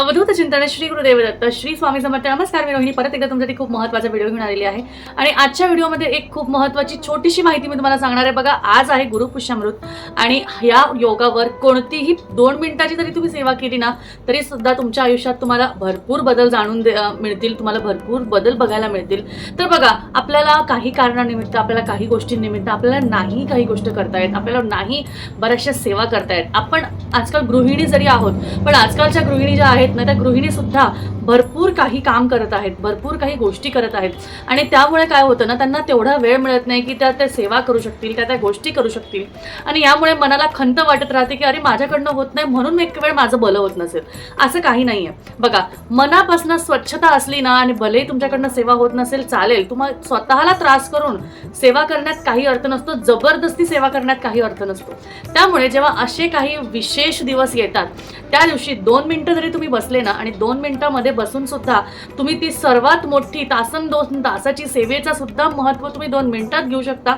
अवधूत चिंतन श्री गुरुदेव दत्त श्री स्वामी समर्थ. नमस्कार मी रोहिणी. परत एकदा तुमच्यासाठी खूप महत्त्वाचा व्हिडिओ घेऊन आलेली आहे. आणि आजच्या व्हिडिओमध्ये एक खूप महत्त्वाची छोटीशी माहिती मी तुम्हाला सांगणार आहे. बघा आज आहे गुरुपुष्यामृत आणि ह्या योगावर कोणतीही दोन मिनिटाची जरी तुम्ही सेवा केली ना तरी सुद्धा तुमच्या आयुष्यात तुम्हाला भरपूर बदल जाणून दे- मिळतील. तुम्हाला भरपूर बदल बघायला मिळतील. तर बघा आपल्याला काही कारणानिमित्त आपल्याला काही गोष्टींनिमित्त आपल्याला नाही काही गोष्ट करता येत. आपल्याला नाही बऱ्याचशा सेवा करता येत. आपण आजकाल गृहिणी जरी आहोत पण आजकालच्या गृहिणी ज्या आहेत ना त्या गृहिणी सुद्धा भरपूर काही काम करत आहेत भरपूर काही गोष्टी करत आहेत. आणि त्यामुळे काय होतं ना त्यांना तेवढा वेळ मिळत नाही की त्या त्या सेवा करू शकतील त्या त्या गोष्टी करू शकतील. आणि यामुळे मनाला खंत वाटत राहते की अरे माझ्याकडनं होत नाही म्हणून एक वेळ माझं भलं होत नसेल. असं काही नाही आहे. बघा मनापासून स्वच्छता असली ना आणि भलेही तुमच्याकडनं सेवा होत नसेल चालेल. तुम्हाला स्वतःला त्रास करून सेवा करण्यात काही अर्थ नसतो जबरदस्ती सेवा करण्यात काही अर्थ नसतो. त्यामुळे जेव्हा असे काही विशेष दिवस येतात त्या दिवशी दोन मिनिटं जरी तुम्ही बसले ना आणि दोन मिनिटामध्ये बसून सुद्धा तुम्ही ती सर्वात मोठी तासन दोन तासाची सेवेचा सुद्धा महत्त्व तुम्ही दोन मिनिटात घेऊ शकता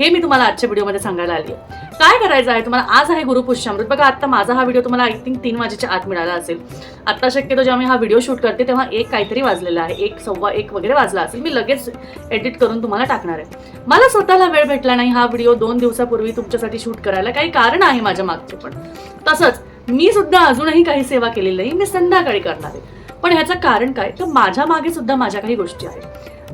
हे मी तुम्हाला आजच्या व्हिडिओमध्ये सांगायला आली आहे. काय करायचं आहे? तुम्हाला आज आहे गुरुपुष्यामृत. बघा आता माझा हा व्हिडिओ तुम्हाला आय थिंक तीन वाजेच्या आत मिळाला असेल. आता शक्यतो जेव्हा मी हा व्हिडिओ शूट करते तेव्हा एक काहीतरी वाजलेला आहे. एक सव्वा एक वगैरे वाजला असेल. मी लगेच एडिट करून तुम्हाला टाकणार आहे. मला स्वतःला वेळ भेटला नाही हा व्हिडिओ दोन दिवसापूर्वी तुमच्यासाठी शूट करायला. काही कारण आहे माझ्या मागचे पण. तसंच मी सुद्धा अजूनही काही सेवा केलेली नाही मी संध्याकाळी करणार आहे. पण ह्याचं कारण काय? तर माझ्या मागे सुद्धा माझ्या काही गोष्टी आहेत.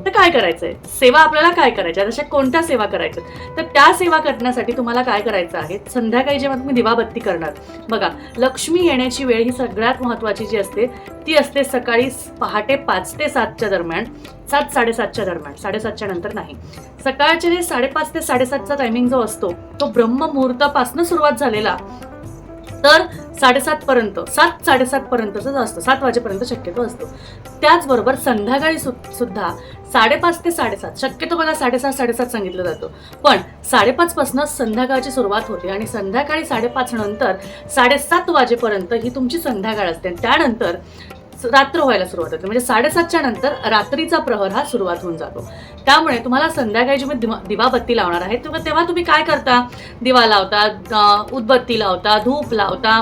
तर काय करायचंय? सेवा आपल्याला काय करायच्या? तशा कोणत्या सेवा करायच्या तर त्या सेवा करण्यासाठी तुम्हाला काय करायचं आहे? संध्याकाळी जेव्हा तुम्ही दिवाबत्ती करणार बघा लक्ष्मी येण्याची वेळ ही सगळ्यात महत्त्वाची जी असते ती असते सकाळी पहाटे पाच ते सातच्या दरम्यान सात साडेसातच्या दरम्यान साडेसातच्या नंतर नाही. सकाळचे जे साडेपाच ते साडेसातचा टायमिंग जो असतो तो ब्रह्ममुहूर्तापासून सुरुवात झालेला. तर साडेसात पर्यंत सात साडेसात पर्यंतच असतो. सात वाजेपर्यंत शक्यतो असतो. त्याचबरोबर संध्याकाळी सु सुद्धा साडेपाच ते साडेसात शक्यतो बघा साडेसात साडेसात सांगितलं जातं. पण साडेपाचपासून संध्याकाळची सुरुवात होते आणि संध्याकाळी साडेपाच नंतर साडेसात वाजेपर्यंत ही तुमची संध्याकाळ असते. आणि त्यानंतर रात्र व्हायला सुरुवात होते. म्हणजे साडेसातच्या नंतर रात्रीचा प्रहर हा सुरुवात होऊन जातो. त्यामुळे तुम्हाला संध्याकाळी जेव्हा दिवा दिवाबत्ती लावणार आहे तेव्हा तेव्हा तुम्ही काय करता? दिवा लावता उदबत्ती लावता धूप लावता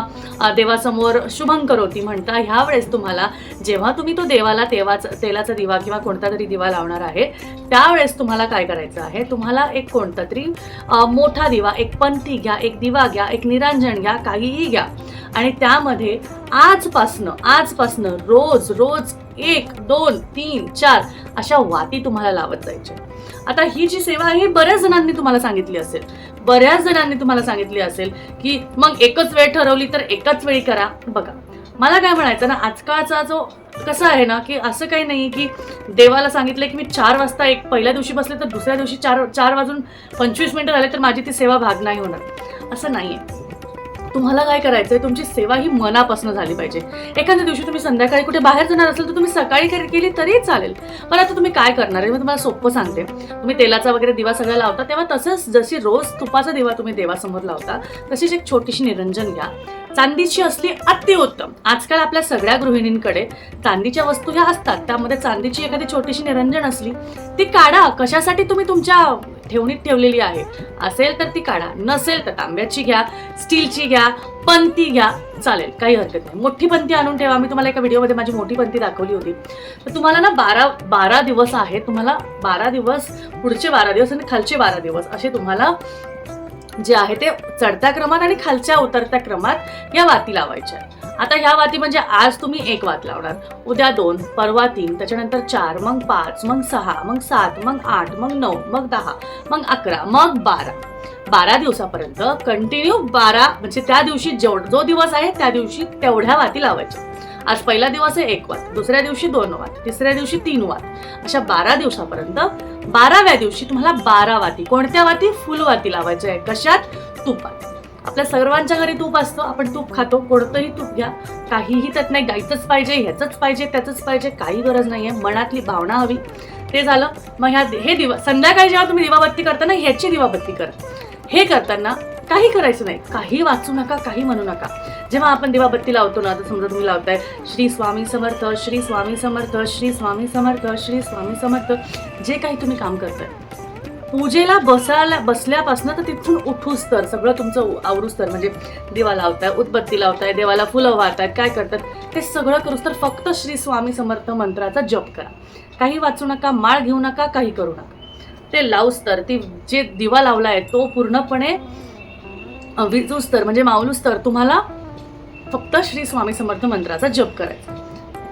देवासमोर देवासमोर शुभंकरोती म्हणता ह्या वेळेस तुम्हाला जेव्हा तुम्ही तो देवाला तेवाचा तेलाचा दिवा किंवा कोणता तरी दिवा लावणार आहे त्यावेळेस तुम्हाला काय करायचं आहे? तुम्हाला एक कोणता तरी मोठा दिवा एक पंथी घ्या एक दिवा घ्या एक निरांजन घ्या काहीही घ्या. आणि त्यामध्ये आजपासनं आजपासनं रोज रोज एक दोन तीन चार अशा वाती तुम्हाला लावत जायच्या. आता ही जी सेवा आहे बऱ्याच जणांनी तुम्हाला सांगितली असेल. बऱ्याच जणांनी तुम्हाला सांगितली असेल की मग एकच वेळ ठरवली तर एकाच वेळी करा. बघा मला काय म्हणायचं ना आजकालचा जो कसं आहे ना की असं काही नाही की देवाला सांगितलं की मी चार वाजता एक पहिल्या दिवशी बसले तर दुसऱ्या दिवशी चार चार वाजून पंचवीस मिनटं झाले तर माझी ती सेवा भाग नाही होणार. असं नाही आहे तुम्हाला काय करायचं आहे तुमची सेवा ही मनापासून झाली पाहिजे. एखाद्या दिवशी तुम्ही संध्याकाळी कुठे बाहेर जाणार असेल तर तुम्ही सकाळी केली तरी चालेल. पण आता तुम्ही काय करणार आहे? मी तुम्हाला सोपं सांगते. तुम्ही तेलाचा वगैरे दिवा सगळा लावता तेव्हा तसंच जशी रोज तुपाचा दिवा तुम्ही देवासमोर लावता तशीच एक छोटीशी निरंजन घ्या. चांदीची असली अतिउत्तम. आजकाल आपल्या सगळ्या गृहिणींकडे चांदीच्या वस्तू ह्या असतात. त्यामध्ये चांदीची एखादी छोटीशी निरंजन असली ती काढा. कशासाठी तुम्ही तुमच्या ठेवणीत ठेवलेली आहे? असेल तर ती काढा. नसेल तर तांब्याची घ्या स्टीलची घ्या पंती घ्या. चालेल काही हरकत नाही. मोठी पंती आणून ठेवा. मी तुम्हाला एका व्हिडिओमध्ये माझी मोठी पंती दाखवली होती. तर तुम्हाला ना बारा बारा दिवस आहे तुम्हाला बारा दिवस पुढचे बारा दिवस आणि खालचे बारा दिवस असे तुम्हाला जे आहे ते चढत्या क्रमात आणि खालच्या उतरत्या क्रमात या वाती लावायच्या आता ह्या वाती म्हणजे आज तुम्ही एक वात लावणार. उद्या दोन परवा तीन त्याच्यानंतर चार मग पाच मग सहा मग सात मग आठ मग नऊ मग दहा मग अकरा मग बारा. बारा दिवसापर्यंत कंटिन्यू बारा म्हणजे त्या दिवशी जेवढ जो दिवस आहे त्या दिवशी तेवढ्या वाती लावायच्या. आज पहिला दिवस आहे एक वाद दुसऱ्या दिवशी दोन वाद तिसऱ्या दिवशी तीन वाद अशा बारा दिवसापर्यंत बाराव्या दिवशी तुम्हाला बारा वाती कोणत्या वाती फुलवाती लावायच्या आहे. कशात? तुपात. आपल्या सर्वांच्या घरी तूप असतं आपण तूप खातो कोणतंही तूप घ्या. काहीही त्यात नाही गायचंच पाहिजे ह्याचंच पाहिजे त्याचंच पाहिजे काही गरज नाहीये मनातली भावना हवी. ते झालं. मग ह्या हे दिवा संध्याकाळी जेव्हा तुम्ही दिवाबत्ती करता ना ह्याची दिवाबत्ती करा. हे करताना काही करायचं नाही. काही वाचू नका काही म्हणू नका. जेव्हा आपण दिवाबत्ती लावतो ना तर समजा तुम्ही लावताय श्री स्वामी समर्थ श्री स्वामी समर्थ श्री स्वामी समर्थ श्री स्वामी समर्थ जे काही तुम्ही काम करताय. पूजेला बसायला बसल्यापासून तर तिथून उठूस तर सगळं तुमचं आवरूस तर म्हणजे दिवा लावताय उत्पत्ती लावताय देवाला फुलं वाहतायत काय करतात ते सगळं करूस तर फक्त श्री स्वामी समर्थ मंत्राचा जप करा. काही वाचू नका माळ घेऊ नका काही करू नका. ते लावूस तर ती जे दिवा लावला आहे तो पूर्णपणे विजूस तर म्हणजे माऊलू तर तुम्हाला फक्त श्री स्वामी समर्थ मंत्राचा जप करायचा.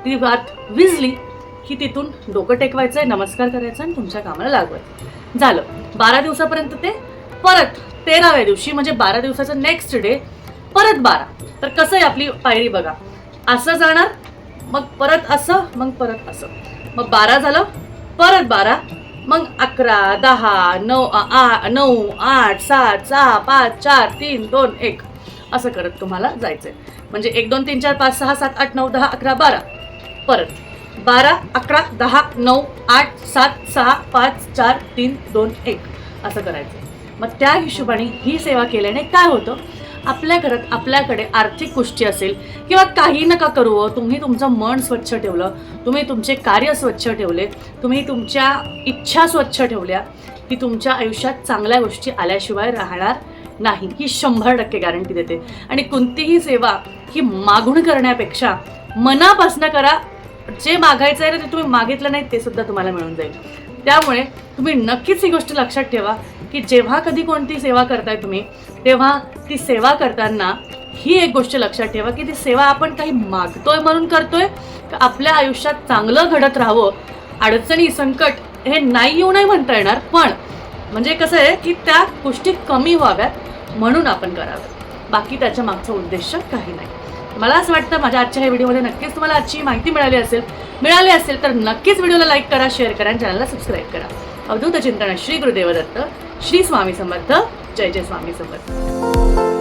ती वात विजली की तिथून डोकं टेकवायचं आहे नमस्कार करायचा आणि तुमच्या कामाला लागवायचं झालं. बारा दिवसापर्यंत ते परत तेराव्या दिवशी म्हणजे बारा दिवसाचं नेक्स्ट डे परत बारा. तर कसं आहे आपली पायरी बघा. असं जाणार मग परत असं मग परत असं. मग बारा झालं परत बारा मग अकरा दहा नऊ आ, नऊ आठ सात सहा पाच चार तीन दोन एक. असं करत तुम्हाला जायचंय. म्हणजे एक दोन तीन चार पाच सहा सात आठ नऊ दहा अकरा बारा. परत बारा अकरा दहा नऊ आठ सात सहा पाच चार तीन दोन एक. असं करायचं. मग त्या हिशोबाने ही सेवा केल्याने काय होतं? आपल्या घरात आपल्याकडे आर्थिक गोष्टी असेल किंवा काही नका करू हो, तुम्ही तुमचं मन स्वच्छ ठेवलं तुम्ही तुमचे कार्य स्वच्छ ठेवले तुम्ही तुमच्या इच्छा स्वच्छ ठेवल्या की तुमच्या आयुष्यात चांगल्या गोष्टी आल्याशिवाय राहणार नाही. ही शंभर टक्के गॅरंटी देते. आणि कोणतीही सेवा ही मागून करण्यापेक्षा मनापासनं करा. जे मागायचं आहे ना ते तुम्ही मागितलं नाही ते सुद्धा तुम्हाला मिळून जाईल. त्यामुळे तुम्ही नक्कीच ही गोष्ट लक्षात ठेवा की जेव्हा कधी कोणती सेवा करताय तुम्ही तेव्हा ती सेवा करताना ही एक गोष्ट लक्षात ठेवा की ती सेवा आपण काही मागतोय म्हणून करतोय का आपल्या आयुष्यात चांगलं घडत राहावं अडचणी संकट हे नाही येऊ नाही म्हणता येणार. पण म्हणजे कसं आहे की त्या गोष्टी कमी व्हाव्यात म्हणून आपण कराव्यात बाकी त्याच्या मागचा उद्देश काही नाही. मला असं वाटतं माझ्या आजच्या ह्या व्हिडिओमध्ये नक्कीच तुम्हाला आजची माहिती मिळाली असेल मिळाली असेल तर नक्कीच व्हिडिओला लाईक करा शेअर करा आणि चॅनलला सबस्क्राईब करा. अवधूत चिंतन श्री गुरुदेव दत्त श्री स्वामी समर्थ जय जय स्वामी समर्थ.